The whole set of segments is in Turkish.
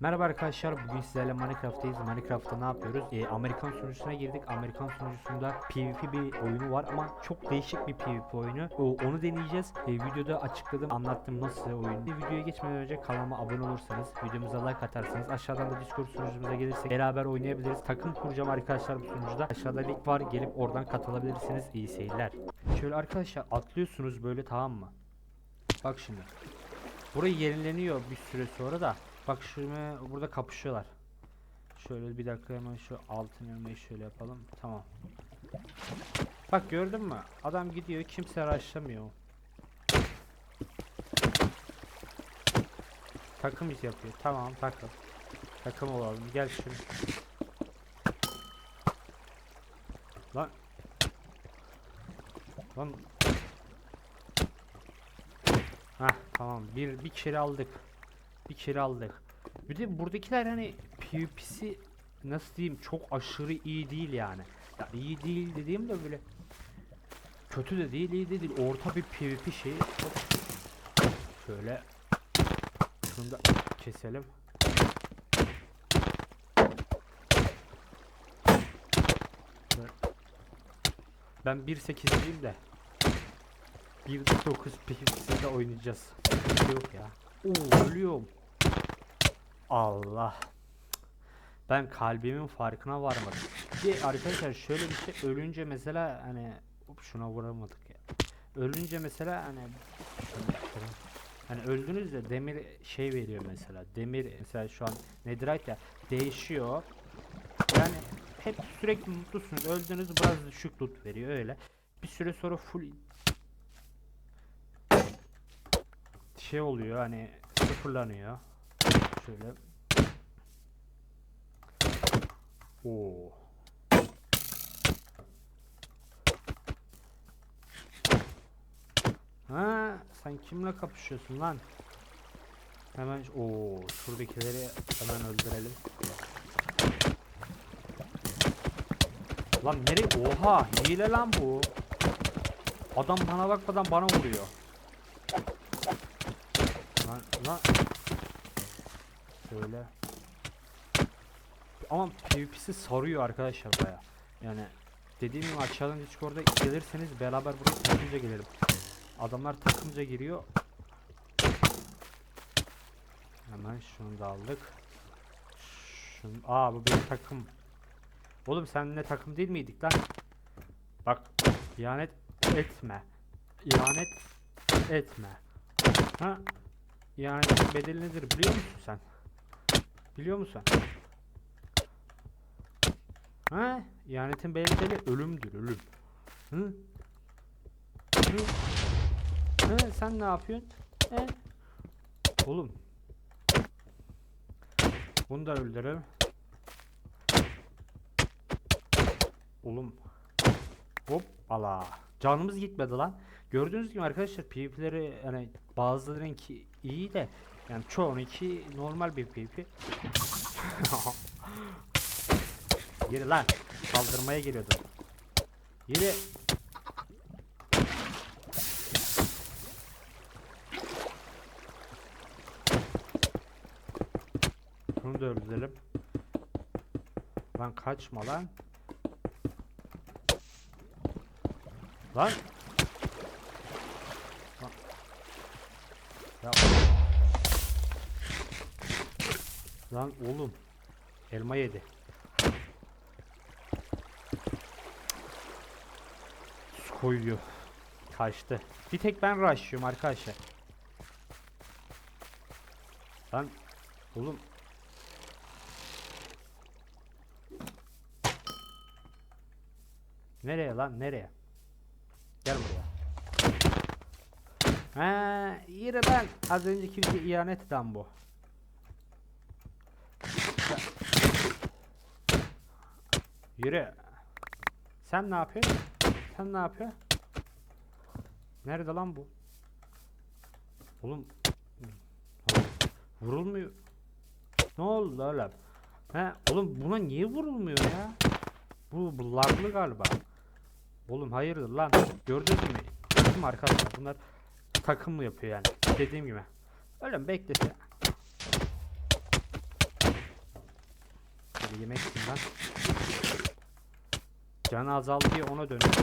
Merhaba arkadaşlar bugün sizlerle Minecraft'tayız. Minecraft'ta ne yapıyoruz? Ee, Amerikan sunucusuna girdik. Amerikan sunucusunda PvP bir oyunu var ama çok değişik bir PvP oyunu. O, onu deneyeceğiz. Ee, videoda açıkladım, anlattım nasıl oyun. Videoya geçmeden önce kanalıma abone olursanız, videomuza like atarsanız, aşağıdan da Discord sunucumuza gelirsek beraber oynayabiliriz. Takım kuracağım arkadaşlar bu sunucuda. Aşağıda link var. Gelip oradan katılabilirsiniz. İyi seyirler. Şöyle arkadaşlar atlıyorsunuz böyle tamam mı? Bak şimdi. Burayı yenileniyor bir süre sonra da. Bak şuraya burada kapışıyorlar. Şöyle bir dakika hemen şu altın elmayı şöyle yapalım. Tamam. Bak gördün mü? Adam gidiyor kimse araştırmıyor. Takım iş yapıyor. Tamam takım. Takım olalım. Gel şimdi. Lan. Lan. Hah tamam. Bir bir kere aldık. Bir kere aldık. Bir de buradakiler hani PvP'si nasıl diyeyim çok aşırı iyi değil yani. Ya iyi değil dediğim de böyle kötü de değil, iyi de değil. Orta bir PvP şeyi. Şöyle şunu da keselim. Ben 1.8'liyim de 1.9 PvP'sinde oynayacağız. Yok ya. Oo ölüyorum. Allah. Ben kalbimin farkına varmadım. De arkadaşlar şöyle bir şey ölünce mesela hani hop şuna vuramadık ya. Ölünce mesela hani hani öldünüz de demir şey veriyor mesela. Demir mesela şu an netherite ya değişiyor. Yani hep sürekli mutlusunuz. Öldünüz biraz düşük loot veriyor öyle. Bir süre sonra full şey oluyor hani sıfırlanıyor. Şöyle. Oo. Ha, sen kimle kapışıyorsun lan? Hemen o şuradakileri hemen öldürelim. Lan nereye? Oha, hile lan bu. Adam bana bakmadan bana vuruyor. Lan lan. Şöyle. Ama PvP'si sarıyor arkadaşlar baya. Yani dediğim gibi aşağıdan Discord'a gelirseniz beraber buraya takımca gelelim. Adamlar takımca giriyor. Hemen şunu da aldık. Şunu, aa bu benim takım. Oğlum seninle takım değil miydik lan? Bak ihanet etme. İhanet etme. Ha? İhanetin bedeli nedir biliyor musun sen? Biliyor musun? Ha? İhanetin bedeli ölümdür ölüm. Hı? Hı? Hı? Sen ne yapıyorsun? He? Oğlum. Bunu da öldürelim. Oğlum. Hop ala. Canımız gitmedi lan. Gördüğünüz gibi arkadaşlar PvP'leri hani bazılarınki iyi de yani çoğununki normal bir PvP. Yürü lan. Saldırmaya geliyordu. Yürü. Bunu da öldürelim. Lan kaçma lan. Lan. Lan. Ya. Lan oğlum. Elma yedi. Su koyuyor. Kaçtı. Bir tek ben rushlıyorum arkadaşlar. Lan oğlum Nereye lan nereye? Gel buraya. Ha, yürü lan. Az önceki bir ihanet bu. Yürü. Sen ne yapıyorsun? Sen ne yapıyorsun? Nerede lan bu? Oğlum. Vurulmuyor. Ne oldu oğlum? He, oğlum buna niye vurulmuyor ya? Bu, bu laglı galiba. Oğlum hayırdır lan? Gördünüz mü? Takım arkadaşlar bunlar takım mı yapıyor yani? Dediğim gibi. Öyle mi beklese. Hadi yemek ben. Canı azaldı diye ona dönüyor.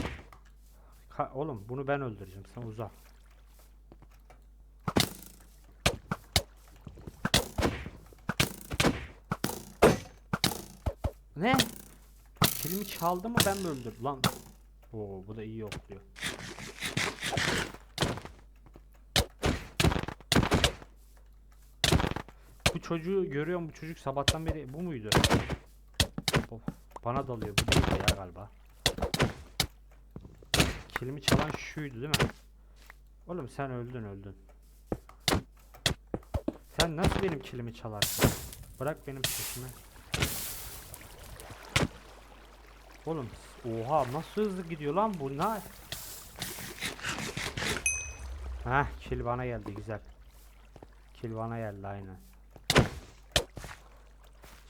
Ka- oğlum bunu ben öldüreceğim. Sen uzak. Ne? Kilimi çaldı mı ben mi öldürdüm lan? Oo bu da iyi yokluyor. Bu çocuğu görüyorum bu çocuk sabahtan beri bu muydu? Bana dalıyor bu değil ya galiba. Kilimi çalan şuydu değil mi? Oğlum sen öldün öldün. Sen nasıl benim kilimi çalarsın? Bırak benim peşime. Oğlum oha nasıl hızlı gidiyor lan bu ne? Heh kill bana geldi güzel. Kill bana geldi aynen.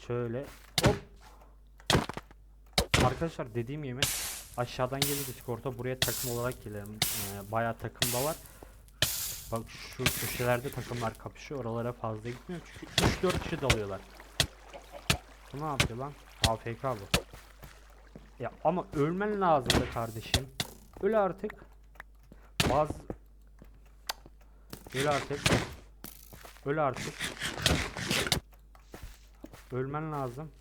Şöyle. Arkadaşlar dediğim gibi aşağıdan gelin Discord'a buraya takım olarak gelelim. Ee, bayağı takım da var. Bak şu köşelerde takımlar kapışıyor. Oralara fazla gitmiyor çünkü 3-4 kişi dalıyorlar. Bu ne yapıyor lan? AFK bu. Ya ama ölmen lazımdı kardeşim. Öl artık. Baz Öl artık. Öl artık. Ölmen lazım.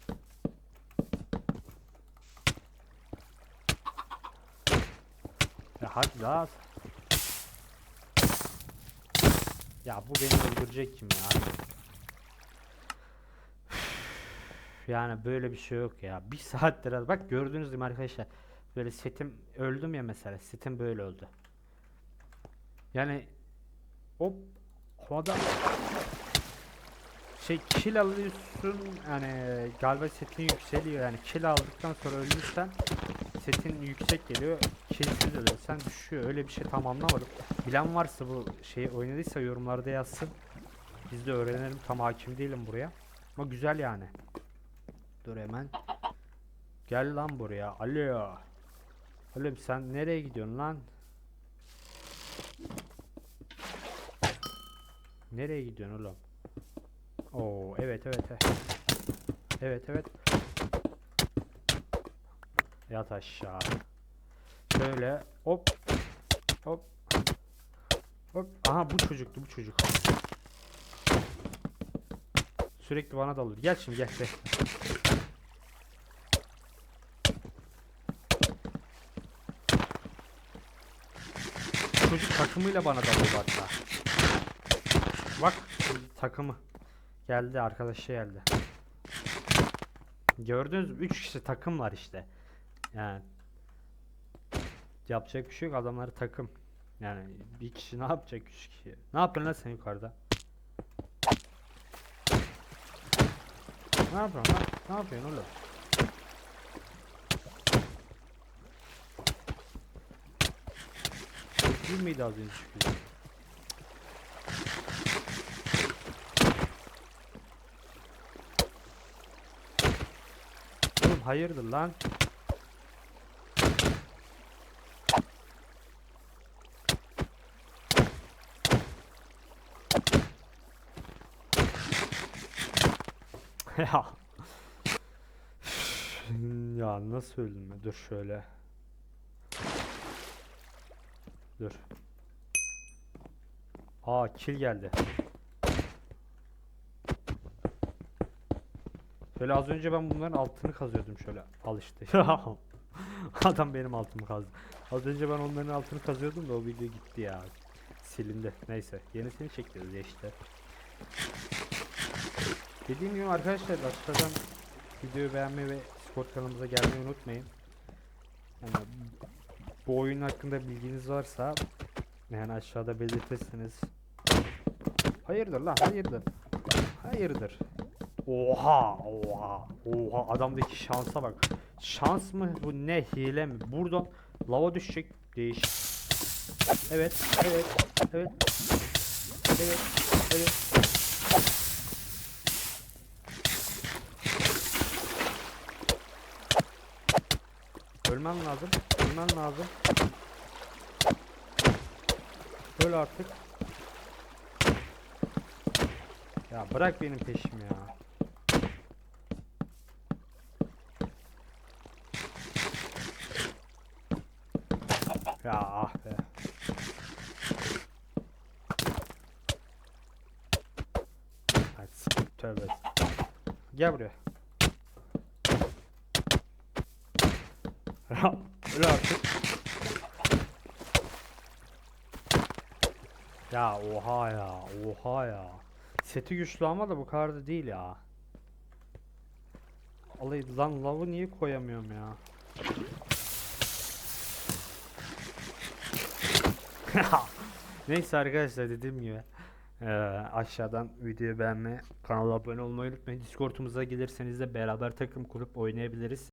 Hadi daha. Ya bu beni öldürecek kim ya? Yani böyle bir şey yok ya. Bir saattir az- bak gördünüz değil mi arkadaşlar? Böyle setim öldüm ya mesela. Setim böyle öldü. Yani hop havada şey kill alıyorsun yani galiba setin yükseliyor yani kill aldıktan sonra ölürsen setin yüksek geliyor. Killsiz ölürsen düşüyor. Öyle bir şey tam anlamadım bilen varsa bu şeyi oynadıysa yorumlarda yazsın. Biz de öğrenelim. Tam hakim değilim buraya. Ama güzel yani. Dur hemen. Gel lan buraya. Alo. Oğlum sen nereye gidiyorsun lan? Nereye gidiyorsun oğlum? Oo evet evet evet. Evet evet. Yat aşağı. Şöyle hop hop hop. Aha bu çocuktu bu çocuk. Sürekli bana dalıyor. Gel şimdi gel gel. Çocuk takımıyla bana dalıyor hatta. Bak takımı. Geldi arkadaşı geldi. Gördünüz mü? 3 kişi takım var işte. Yani yapacak bir şey yok adamları takım. Yani bir kişi ne yapacak 3 kişi? Ne yapıyorsun lan sen yukarıda? Ne yapıyorsun lan? Ne yapıyorsun oğlum? Değil miydi az önce çıkıyor? Hayırdır lan? ya. ya nasıl öldüm? Dur şöyle. Dur. Aa kill geldi. Şöyle az önce ben bunların altını kazıyordum şöyle. Al işte. Adam benim altımı kazdı. Az önce ben onların altını kazıyordum da o video gitti ya. Silindi. Neyse. Yenisini çekiyoruz ya işte. Dediğim gibi arkadaşlar aşağıdan videoyu beğenmeyi ve Discord kanalımıza gelmeyi unutmayın. Yani bu oyun hakkında bilginiz varsa yani aşağıda belirtirseniz. Hayırdır lan hayırdır? Hayırdır? Oha oha oha adamdaki şansa bak. Şans mı bu ne hile mi? Buradan lava düşecek değiş Evet evet evet. Evet evet Ölmen lazım. Ölmen lazım. Öl artık. Ya bırak benim peşimi ya. Ya ah be. Hadi tövbe. Gel buraya. Ya, Öyle artık. Ya oha ya, oha ya. Seti güçlü ama da bu kadar da değil ya. Alayım lan lavı niye koyamıyorum ya? Neyse arkadaşlar dediğim gibi eee, aşağıdan videoyu beğenmeyi, kanala abone olmayı unutmayın. Discord'umuza gelirseniz de beraber takım kurup oynayabiliriz.